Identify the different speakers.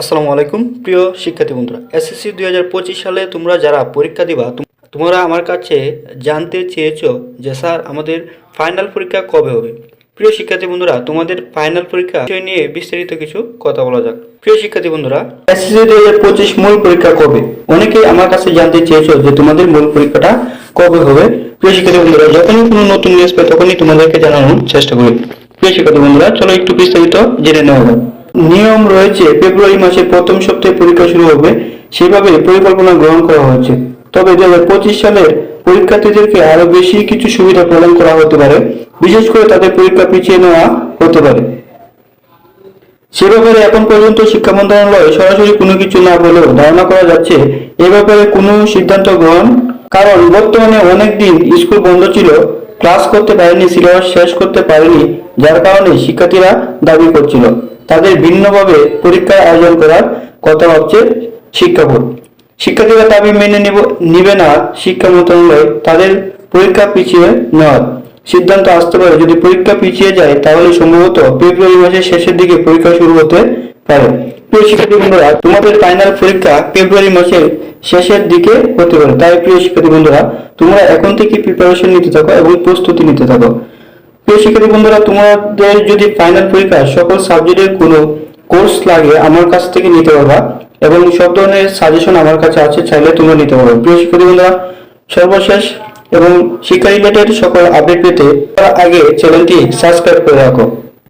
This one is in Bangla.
Speaker 1: আসসালামু আলাইকুম, প্রিয় শিক্ষার্থী বন্ধুরা। এসএসসি দুই হাজার পঁচিশ সালে তোমরা যারা পরীক্ষা দিবা তোমরা আমার কাছে জানতে চেয়েছ যে স্যার, আমাদের ফাইনাল পরীক্ষা কবে হবে। প্রিয় শিক্ষার্থী বন্ধুরা, তোমাদের ফাইনাল পরীক্ষা বিষয় নিয়ে বিস্তারিত কিছু কথা বলা যাক। প্রিয় শিক্ষার্থী বন্ধুরা এসএসসি দুই হাজার পঁচিশ মূল পরীক্ষা কবে? অনেকেই আমার কাছে জানতে চেয়েছো যে তোমাদের মূল পরীক্ষাটা কবে হবে। প্রিয় শিক্ষার্থী বন্ধুরা, যখনই কোনো নতুন নিউজ পাই, তখনই তোমাদেরকে জানানোর চেষ্টা করি। প্রিয় শিক্ষার্থী বন্ধুরা, চলো একটু বিস্তারিত জেনে নেওয়া যাক। নিয়ম রয়েছে, ফেব্রুয়ারি মাসের প্রথম সপ্তাহে পরীক্ষা শুরু হবে, সেভাবে পরিকল্পনা গ্রহণ করা হয়েছে তবে দু পঁচিশ সালের পরীক্ষার্থীদেরকে আরও বেশি কিছু সুবিধা প্রদান করা হতে পারে, বিশেষ করে তাদের পরীক্ষা পিছিয়ে নেওয়া হতে পারে। সে ব্যাপারে এখন পর্যন্ত শিক্ষা মন্ত্রণালয় সরাসরি কোনো কিছু না বলেও ধারণা করা যাচ্ছে, এ ব্যাপারে কোনো সিদ্ধান্ত গ্রহণ, কারণ বর্তমানে অনেক দিন স্কুল বন্ধ ছিল, ক্লাস করতে পারেনি, সিলেবাস শেষ করতে পারেনি, যার কারণে শিক্ষার্থীরা দাবি করছিল। তাদের ভিন্নভাবে পরীক্ষার আয়োজন করার কথা ভাবছে শিক্ষা বোর্ড শিক্ষার্থীরা দাবি মেনে নিব না শিক্ষা মন্ত্রণালয় তাদের পরীক্ষা পিছিয়ে নেওয়ার সিদ্ধান্ত আসতে পারে। যদি পরীক্ষা পিছিয়ে যায়, তাহলে সম্ভবত ফেব্রুয়ারি মাসের শেষের দিকে পরীক্ষা শুরু হতে পারে। প্রিয় শিক্ষার্থী বন্ধুরা, তোমাদের ফাইনাল পরীক্ষা ফেব্রুয়ারি মাসের শেষের দিকে হতে পারে। তাই প্রিয় শিক্ষার্থী বন্ধুরা, তোমরা এখন থেকে প্রিপারেশন নিতে থাকো এবং প্রস্তুতি নিতে থাকো। প্রিয় শিক্ষার্থী বন্ধুরা, তোমাদের যদি ফাইনাল পরীক্ষা সকল সাবজেক্টের কোনো কোর্স লাগে, আমার কাছ থেকে নিতে পারবা এবং সব ধরনের সাজেশন আমার কাছে আছে, চাইলে তোমরা নিতে পারো। প্রিয় শিক্ষার্থী বন্ধুরা, সর্বশেষ এবং শিক্ষা রিলেটেড সকল আপডেট পেতে তার আগে চ্যানেলটি সাবস্ক্রাইব করে রাখো।